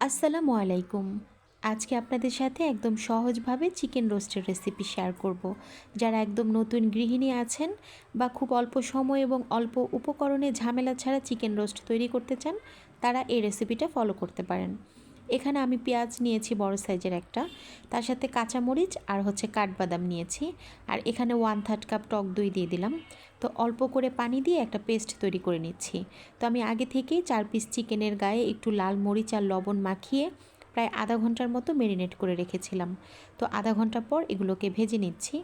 আসসালামু আলাইকুম। আজকে আপনাদের সাথে একদম সহজভাবে চিকেন রোস্টের রেসিপি শেয়ার করব। যারা একদম নতুন গৃহিণী আছেন বা খুব অল্প সময় এবং অল্প উপকরণে ঝামেলা ছাড়া চিকেন রোস্ট তৈরি করতে চান, তারা এই রেসিপিটা ফলো করতে পারেন। এখানে আমি পেঁয়াজ নিয়েছি বড় সাইজের একটা। তার সাথে কাঁচামরিচ আর হচ্ছে কাঠবাদাম নিয়েছি। আর এখানে ওয়ান থার্ড কাপ টক দই দিয়ে দিলাম। তো অল্প করে পানি দিয়ে একটা পেস্ট তৈরি করে নিচ্ছি। তো আমি আগে থেকেই চার পিস চিকেনের গায়ে একটু লাল মরিচ আর লবণ মাখিয়ে প্রায় আধা ঘণ্টার মতো মেরিনেট করে রেখেছিলাম। তো আধা ঘণ্টা পর এগুলোকে ভেজে নিচ্ছি।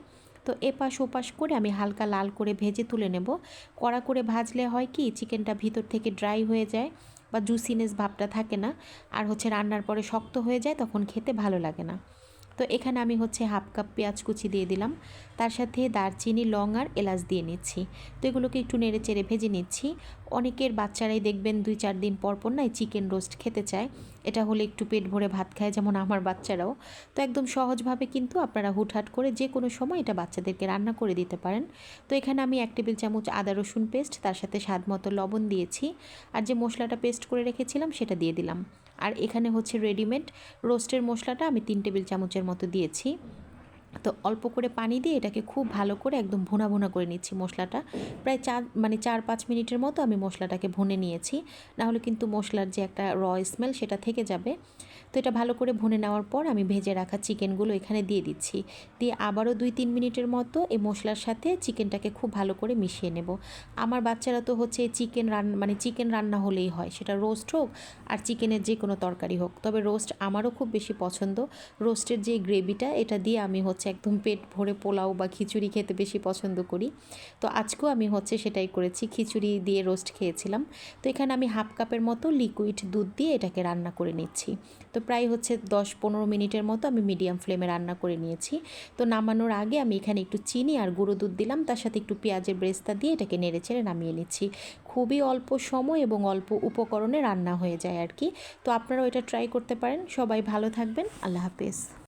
তো এপাশ ওপাশ করে আমি হালকা লাল করে ভেজে তুলে নেব। কড়া করে ভাজলে হয় কি, চিকেনটা ভিতর থেকে ড্রাই হয়ে যায়। বা জুসিনেস ভাবটা থাকে না। আর হচ্ছে রান্নার পরে শক্ত হয়ে যায়, তখন খেতে ভালো লাগে না। তো এখানে আমি হচ্ছে হাফ কাপ পেঁয়াজ কুচি দিয়ে দিলাম। তার সাথে দারচিনি, লং আর এলাচ দিয়ে নিচ্ছি। তো এগুলোকে একটু নেড়ে চেড়ে ভেজে নিচ্ছি। অনেকের বাচ্চারাই দেখবেন দুই চার দিন পর পর নাই চিকেন রোস্ট খেতে চায়। এটা হলে একটু পেট ভরে ভাত খায় যেমন আমার বাচ্চারাও। তো একদম সহজভাবে কিন্তু আপনারা হুটহাট করে যে কোনো সময় এটা বাচ্চাদেরকে রান্না করে দিতে পারেন। তো এখানে আমি এক টেবিল চামচ আদা রসুন পেস্ট, তার সাথে স্বাদ মতো লবণ দিয়েছি। আর যে মশলাটা পেস্ট করে রেখেছিলাম সেটা দিয়ে দিলাম। আর এখানে হচ্ছে রেডিমেড রোস্টের মশলাটা আমি তিন টেবিল চামচের মতো দিয়েছি। তো অল্প করে পানি দিয়ে এটাকে খুব ভালো করে একদম ভুনা ভুনা করে নিচ্ছি মশলাটা। প্রায় চার মানে চার পাঁচ মিনিটের মতো আমি মশলাটাকে ভুনে নিয়েছি। নাহলে কিন্তু মশলার যে একটা র স্মেল সেটা থেকে যাবে। তো এটা ভালো করে ভুনে নেওয়ার পর আমি ভেজে রাখা চিকেনগুলো এখানে দিয়ে দিচ্ছি। দিয়ে আবারও দুই তিন মিনিটের মতো এই মশলার সাথে চিকেনটাকে খুব ভালো করে মিশিয়ে নেব। আমার বাচ্চারা তো হচ্ছে চিকেন রান্না মানে চিকেন রান্না হলেই হয়। সেটা রোস্ট হোক আর চিকেনের যে কোনো তরকারি হোক। তবে রোস্ট আমারও খুব বেশি পছন্দ। রোস্টের যে গ্রেভিটা এটা দিয়ে আমি হচ্ছে একদম পেট ভরে পোলাও বা খিচুড়ি খেতে বেশি পছন্দ করি। তো আজকেও আমি হচ্ছে সেটাই করেছি, খিচুড়ি দিয়ে রোস্ট খেয়েছিলাম। তো এখানে আমি হাফ কাপের মতো লিকুইড দুধ দিয়ে এটাকে রান্না করে নিচ্ছি। তো প্রায় হচ্ছে দশ পনেরো মিনিটের মতো আমি মিডিয়াম ফ্লেমে রান্না করে নিয়েছি। তো নামানোর আগে আমি এখানে একটু চিনি আর গুঁড়ো দুধ দিলাম, তার সাথে একটু পেঁয়াজের ব্রেস্তা দিয়ে এটাকে নেড়ে চেড়ে নামিয়ে নিচ্ছি। খুবই অল্প সময় এবং অল্প উপকরণে রান্না হয়ে যায় আর কি। তো আপনারাও এটা ট্রাই করতে পারেন। সবাই ভালো থাকবেন। আল্লাহ হাফেজ।